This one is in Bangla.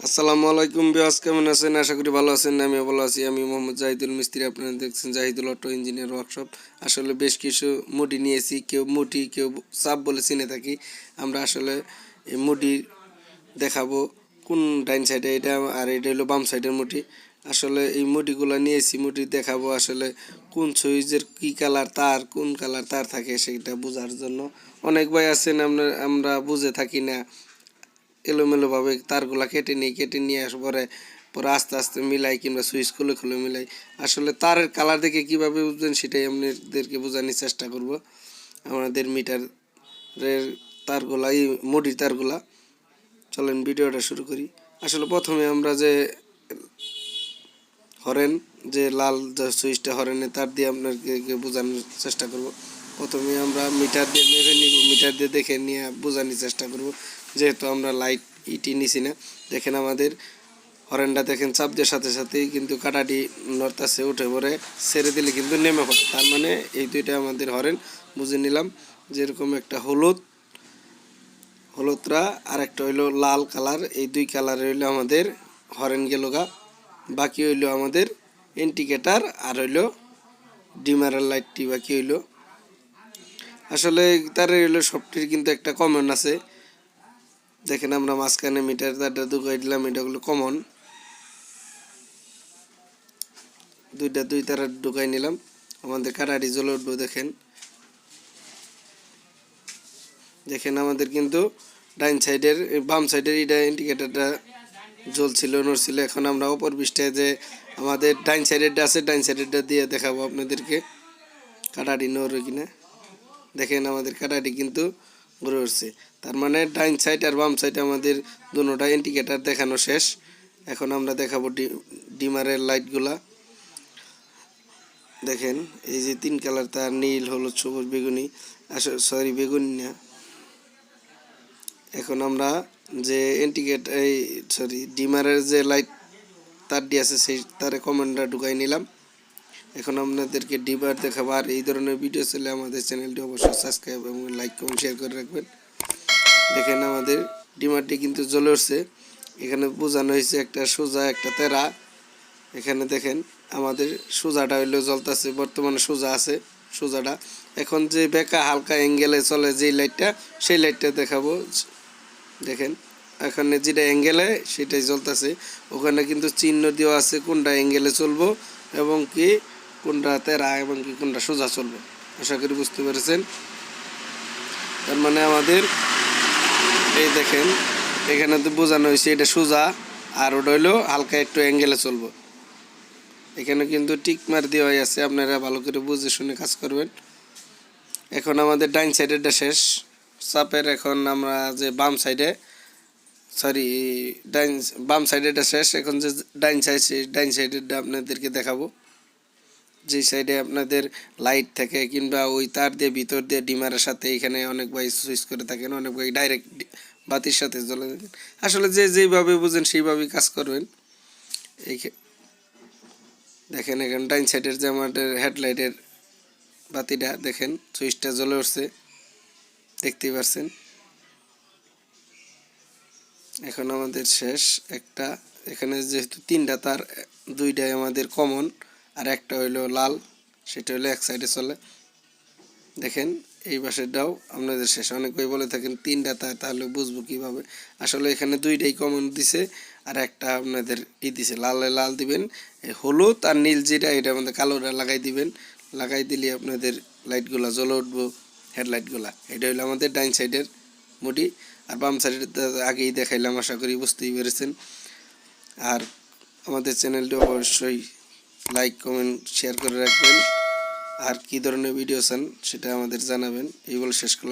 আসসালামু আলাইকুম বিয়াস কেমন আছেন? আশা করি ভালো আছেন আমি ভালো আছি। আমি মোহাম্মদ জাহিদুল মিস্ত্রি, আপনারা দেখছেন জাহিদুল অটো ইঞ্জিনিয়ার ওয়ার্কশপ। আসলে বেশ কিছু মুডি নিয়েছি, কেউ মুটি কেউ সাপ বলে চিনে থাকি। আমরা আসলে এই মুডি দেখাবো কোন ডাইন সাইডে এটা আর এটা হলো বাম সাইডের মুটি আসলে এই মুটিগুলো নিয়েছি মুটি দেখাবো আসলে কোন সুইচের কি কালার তার, কোন কালার তার থাকে সেটা বোঝার জন্য। অনেক ভাই আছেন, আমরা আমরা বুঝে থাকি না। এলোমেলোভাবে তারগুলা কেটে নিই কেটে নিয়ে আসার পরে পরে আস্তে আস্তে মিলাই কিংবা সুইচ খুলে খুলে মিলাই। আসলে তারের কালার দেখে কীভাবে বুঝবেন সেটাই আপনাদেরকে বোঝানোর চেষ্টা করব। আমাদের মিটারের তারগুলা, এই মুডির তারগুলা। চলেন ভিডিওটা শুরু করি। আসলে প্রথমে আমরা যে হরেন, যে লাল সুইচটা হরেনে তার দিয়ে আপনাকে বোঝানোর চেষ্টা করব। প্রথমে আমরা মিটার দিয়ে মেপে নিব, মিটার দিয়ে দেখে নিয়ে বোঝানোর চেষ্টা করব। যেহেতু আমরা লাইট ইটি নিছি না। দেখেন আমাদের হরেনটা দেখেন চাপ দেওয়ার সাথে সাথেই কিন্তু কাটাটি নড়তাছে, উঠে পড়ে, ছেড়ে দিলে কিন্তু নেমে পড়ে। তার মানে এই দুইটা আমাদের হরেন বুঝে নিলাম যেরকম একটা হলুদ, হলুদরা আর একটা হইল লাল কালার এই দুই কালার হইল আমাদের হরেন গেলগা বাকি হইল আমাদের ইন্ডিকেটার আর হইল ডিমারের লাইটটি বাকি হইল। আসলে তার হইল সবটির কিন্তু একটা কমন আছে। দেখেন আমরা মাঝখানে মিটার তারটা ঢুকাই দিলাম এটা হলো কমন দুইটা দুই তারা ঢুকাই নিলাম। আমাদের কাটারি জ্বলে উঠবো, দেখেন। দেখেন আমাদের কিন্তু ডাইন সাইডের, বাম সাইডের এটা ইন্ডিকেটারটা জ্বলছিল, নড়ছিল। এখন আমরা অপর পৃষ্ঠায় যে আমাদের ডাইন সাইডেরটা আছে, ডাইন সাইডেরটা দিয়ে দেখাবো আপনাদেরকে। কাটারি নড়ে কিনা? দেখেন আমাদের কাটাটি কিন্তু ঘুরে উঠছে। তার মানে ডাইন সাইড আর বাম সাইড আমাদের দুটোটা ইন্ডিকেটার দেখানো শেষ। এখন আমরা দেখাবো ডিমারের লাইটগুলা দেখেন, এই যে তিন কালার তার নীল, হলুদ, সবুজ, বেগুনি। আসলে সরি বেগুনি না। এখন আমরা যে ইন্ডিকেট এই সরি ডিমারের যে লাইট তারটি আছে, সেই, তারে কমেন্টটা ঢুকাই নিলাম। এখন আপনাদেরকে ডিবার দেখাবো। আর এই ধরনের ভিডিও চলে আমাদের চ্যানেলটি অবশ্যই সাবস্ক্রাইব এবং লাইক এবং শেয়ার করে রাখবেন। দেখেন আমাদের ডিমারটি কিন্তু জ্বলে উঠছে। এখানে বোঝানো হয়েছে একটা সোজা, একটা তেরা। এখানে দেখেন আমাদের সোজাটা হইল জ্বলতেছে, বর্তমানে সোজা আছে সোজাটা। এখন যে বেকা হালকা অ্যাঙ্গেলে চলে যেই লাইটটা সেই লাইটটা দেখাবো। দেখেন এখানে যেটা অ্যাঙ্গেলে সেটাই জ্বলতেছে। ওখানে কিন্তু চিহ্ন দেওয়া আছে কোনটা অ্যাঙ্গেলে চলবো এবং কি কোনটা তেরা এবং কি কোনটা সোজা চলবে? আশা করি বুঝতে পেরেছেন। তার মানে আমাদের এই দেখেন, এখানে তো বোঝানো হয়েছে এটা সোজা, আর ওটা হইল হালকা একটু অ্যাঙ্গেলে চলবো। এখানে কিন্তু টিক মার দেওয়া আছে, আপনারা ভালো করে বুঝে শুনে কাজ করবেন। এখন আমাদের ডাইন সাইডেরটা শেষ। চাপের এখন আমরা যে বাম সাইডে সরি ডাইন বাম সাইডেরটা শেষ। এখন যে ডাইন সাইড সেই ডাইন সাইডেরটা আপনাদেরকে দেখাবো। যে সাইডে আপনাদের লাইট থাকে কিংবা ওই তার দিয়ে ভিতর দিয়ে ডিমারের সাথে এখানে অনেক ভাই সুইচ করে থাকেন, অনেক ভাই ডাইরেক্ট বাতির সাথে জ্বলে থাকেন। আসলে যে যেইভাবে বুঝেন সেইভাবেই কাজ করবেন। এই দেখেন এখানে ডাইন সাইডের যে আমাদের হেডলাইটের বাতিটা, দেখেন সুইচটা জ্বলে উঠছে। দেখতেই পারছেন? এখন আমাদের শেষ একটা, এখানে যেহেতু তিনটা তার, দুইটাই আমাদের কমন আর একটা হইল লাল, সেটা হলো এক সাইডে চলে। দেখেন, এই পাশেরটাও আপনাদের শেষ অনেক ভাই বলে থাকেন তিনটা তার তাহলে বুঝব কীভাবে? আসলে এখানে দুইটাই কমন দিছে, আর একটা আপনাদের ই দিছে, লালে লাল দিবেন হলুদ আর নীল যেটা, এটা আমাদের কালোটা লাগাই দিবেন। লাগাই দিলে আপনাদের লাইটগুলা জ্বলে উঠবো হেডলাইটগুলা এটা হলো আমাদের ডাইন সাইডের মুডি আর বাম সাইডের আগেই দেখাইলাম, আশা করি বুঝতেই পেরেছেন। আর আমাদের চ্যানেলটি অবশ্যই লাইক কমেন্ট শেয়ার করে রাখবেন। আর কি ধরনের ভিডিও চান সেটা আমাদের জানাবেন। এই বলে শেষ করলাম।